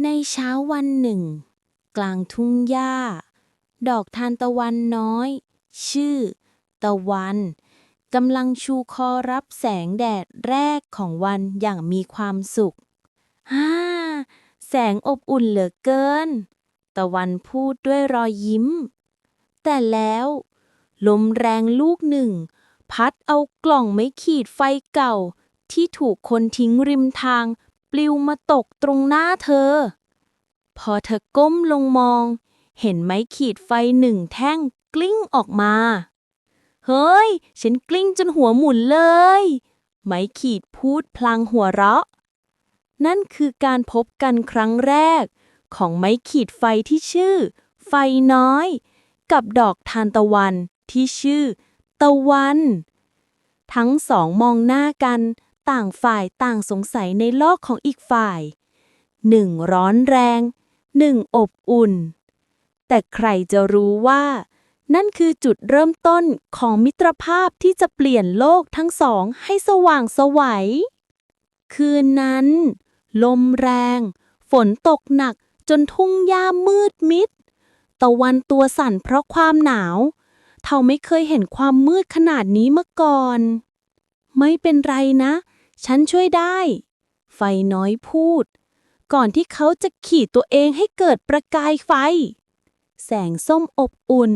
ในเช้าวันหนึ่ง กลางทุ่งหญ้า ดอกทานตะวันน้อย ชื่อ ตะวันกำลังชูคอรับแสงแดดแรกของวันอย่างมีความสุขฮ่าแสงอบอุ่นเหลือเกิน ตะวันพูดด้วยรอยยิ้ม แต่แล้ว ลมแรงลูกหนึ่ง พัดเอากล่องไม้ขีดไฟเก่าที่ถูกคนทิ้งริมทาง ปลิวมาตกตรงหน้าเธอ พอเธอก้มลงมอง เห็นไม้ขีดไฟหนึ่งแท่งกลิ้งออกมา เฮ้ย ฉันกลิ้งจนหัวหมุนเลย ไม้ขีดพูดพลางหัวเราะ นั่นคือการพบกันครั้งแรก ของไม้ขีดไฟที่ชื่อ ไฟน้อย กับดอกทานตะวันที่ชื่อ ตะวัน ทั้งสองมองหน้ากัน ต่างฝ่ายต่างสงสัยในโลกของอีกฝ่าย หนึ่งร้อนแรง หนึ่งอบอุ่น แต่ใครจะรู้ว่า นั่นคือจุดเริ่มต้นของมิตรภาพที่จะเปลี่ยนโลกทั้งสองให้สว่างสวัย คืนนั้น ลมแรง ฝนตกหนักจนทุ่งหญ้ามืดมิด ตะวันตัวสั่นเพราะความหนาว เท่าไม่เคยเห็นความมืดขนาดนี้มาก่อน ไม่เป็นไรนะ ฉันช่วยได้ ไฟน้อยพูด ก่อนที่เขาจะขี่ตัวเองให้เกิดประกายไฟ แสงส้มอบอุ่น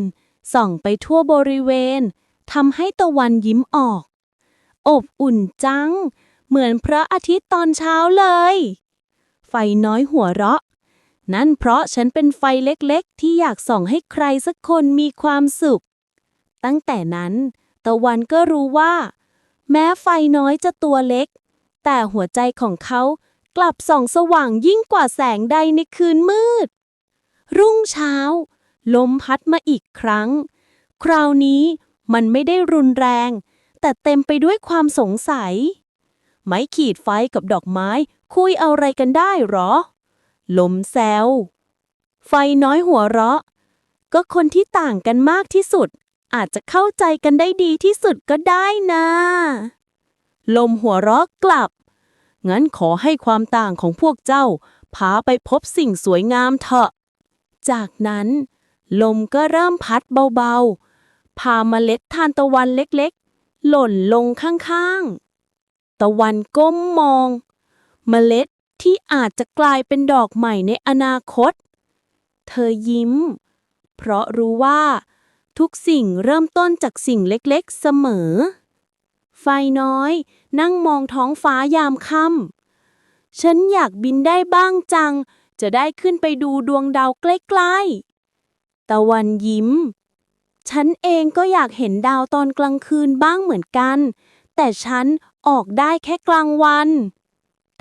ส่องไปทั่วบริเวณทำให้ตะวันยิ้มออก อบอุ่นจัง เหมือนพระอาทิตย์ตอนเช้าเลย ไฟน้อยหัวเราะ นั่นเพราะฉันเป็นไฟเล็กๆ ที่อยากส่องให้ใครสักคนมีความสุข ตั้งแต่นั้น ตะวันก็รู้ว่า แม้ไฟน้อยจะตัวเล็ก แต่หัวใจของเขากลับส่องสว่างยิ่งกว่าแสงใดในคืนมืด รุ่งเช้า ลมพัดมาอีกครั้ง คราวนี้มันไม่ได้รุนแรง แต่เต็มไปด้วยความสงสัย ไม้ขีดไฟกับดอกไม้คุยอะไรกันได้หรอ ลมแซวไฟน้อยหัวเราะ ก็คนที่ต่างกันมากที่สุด อาจจะเข้าใจกันได้ดีที่สุดก็ได้นะ ลมหัวเราะกลับ งั้นขอให้ความต่างของพวกเจ้า พาไปพบสิ่งสวยงามเถอะ จากนั้น ลมก็เริ่มพัดเบาๆ พาเมล็ดทานตะวันเล็กๆ หล่นลงข้างๆ ตะวันก้มมอง เมล็ดที่อาจจะกลายเป็นดอกใหม่ในอนาคต เธอยิ้ม เพราะรู้ว่า ทุกสิ่งเริ่มต้นจากสิ่งเล็กๆเสมอ ไฟน้อย นั่งมองท้องฟ้ายามค่ำฉันอยากบินได้บ้างจัง จะได้ขึ้นไปดูดวงดาวใกล้ๆ ตะวันยิ้ม ฉันเองก็อยากเห็นดาวตอนกลางคืนบ้างเหมือนกัน แต่ฉันออกได้แค่กลางวัน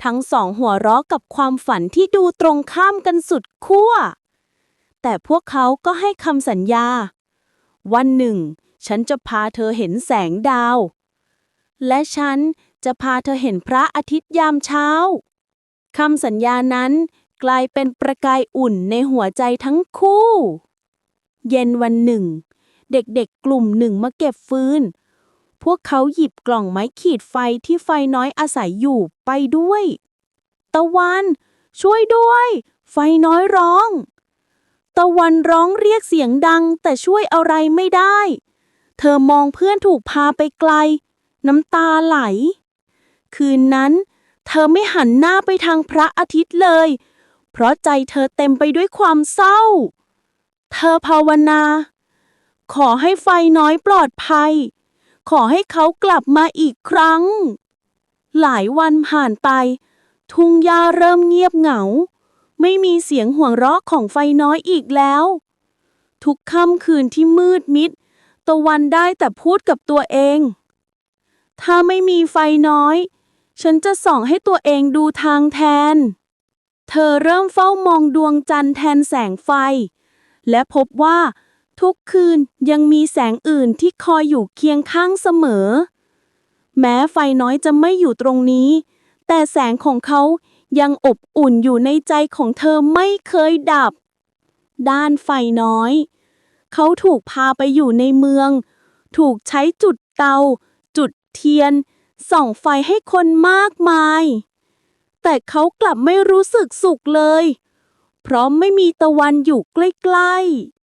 ทั้งสองหัวเราะกับความฝันที่ดูตรงข้ามกันสุดขั้ว แต่พวกเขาก็ให้คำสัญญา วันหนึ่ง ฉันจะพาเธอเห็นแสงดาว และฉันจะพาเธอเห็นพระอาทิตย์ยามเช้าคำสัญญานั้นกลายเป็นประกายอุ่นในหัวใจทั้งคู่ เย็นวันหนึ่ง เด็กๆกลุ่มหนึ่งมาเก็บฟืน พวกเขาหยิบกล่องไม้ขีดไฟที่ไฟน้อยอาศัยอยู่ไปด้วย ตะวัน ช่วยด้วย ไฟน้อยร้อง ตะวันร้องเรียกเสียงดังแต่ช่วยอะไรไม่ได้ เธอมองเพื่อนถูกพาไปไกล น้ำตาไหล คืนนั้น เธอไม่หันหน้าไปทางพระอาทิตย์เลย เพราะใจเธอเต็มไปด้วยความเศร้า เธอภาวนา ขอให้ไฟน้อยปลอดภัย ขอให้เขากลับมาอีกครั้ง หลายวันผ่านไป ทุ่งหญ้าเริ่มเงียบเหงา ไม่มีเสียงหัวเราะของไฟน้อยอีกแล้ว ทุกค่ำคืนที่มืดมิด ตะวันได้แต่พูดกับตัวเอง ถ้าไม่มีไฟน้อย ฉันจะส่องให้ตัวเองดูทางแทน เธอเริ่มเฝ้ามองดวงจันทร์แทนแสงไฟ และพบว่า ทุกคืนยังมีแสงอื่นที่คอยอยู่เคียงข้างเสมอ แม้ไฟน้อยจะไม่อยู่ตรงนี้ แต่แสงของเขา ยังอบอุ่นอยู่ในใจของเธอไม่เคยดับ ด้านไฟน้อย เขาถูกพาไปอยู่ในเมือง ถูกใช้จุดเตา จุดเทียน ส่องไฟให้คนมากมาย แต่เขากลับไม่รู้สึกสุขเลย เพราะไม่มีตะวันอยู่ใกล้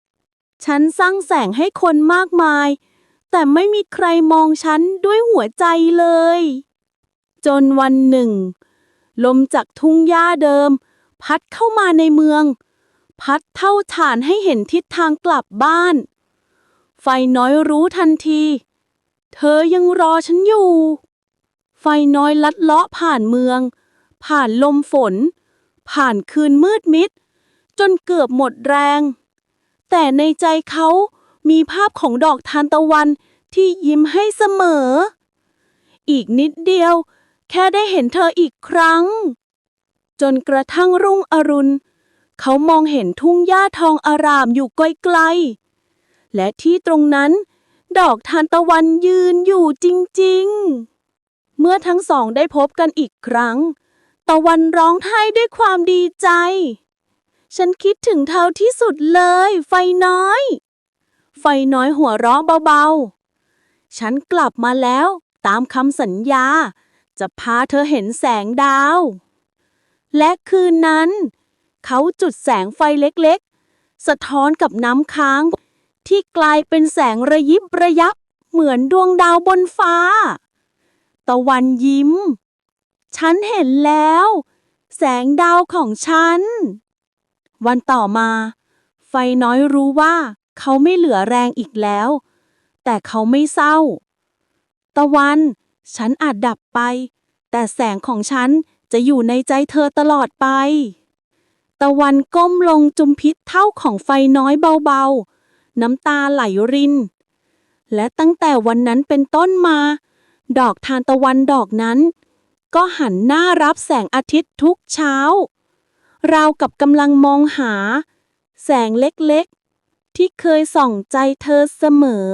ๆ ฉันสร้างแสงให้คนมากมาย แต่ไม่มีใครมองฉันด้วยหัวใจเลย จนวันหนึ่ง ลมจากทุ่งหญ้าเดิม พัดเข้ามาในเมือง พัดเท่าฐานให้เห็นทิศทางกลับบ้าน ไฟน้อยรู้ทันที เธอยังรอฉันอยู่ ไฟน้อยลัดเลาะผ่านเมือง ผ่านลมฝน ผ่านคืนมืดมิด จนเกือบหมดแรง แต่ในใจเขามีภาพของดอกทานตะวันที่ยิ้มให้เสมอ อีกนิดเดียว แค่ได้เห็นเธออีกครั้ง จนกระทั่งรุ่งอรุณ เขามองเห็นทุ่งหญ้าทองอารามอยู่ไกลๆ และที่ตรงนั้น ดอกทานตะวันยืนอยู่จริงๆ เมื่อทั้งสองได้พบกันอีกครั้ง ตะวันร้องไห้ด้วยความดีใจ ฉันคิดถึงเธอที่สุดเลย ไฟน้อย ไฟน้อยหัวเราะเบาๆ ฉันกลับมาแล้วตามคำสัญญา จะพาเธอเห็นแสงดาว และคืนนั้น เขาจุดแสงไฟเล็กๆ สะท้อนกับน้ำค้าง ที่กลายเป็นแสงระยิบระยับเหมือนดวงดาวบนฟ้า ตะวันยิ้ม ฉันเห็นแล้ว แสงดาวของฉัน วันต่อมา ไฟน้อยรู้ว่าเขาไม่เหลือแรงอีกแล้ว แต่เขาไม่เศร้า ตะวัน ฉันอาจดับไป แต่แสงของฉันจะอยู่ในใจเธอตลอดไป ตะวันก้มลงจุมพิษเท่าของไฟน้อยเบาๆ น้ำตาไหลริน และตั้งแต่วันนั้นเป็นต้นมา ดอกทานตะวันดอกนั้น ก็หันหน้ารับแสงอาทิตย์ทุกเช้า ราวกับกำลังมองหา แสงเล็กๆ ที่เคยส่องใจเธอเสมอ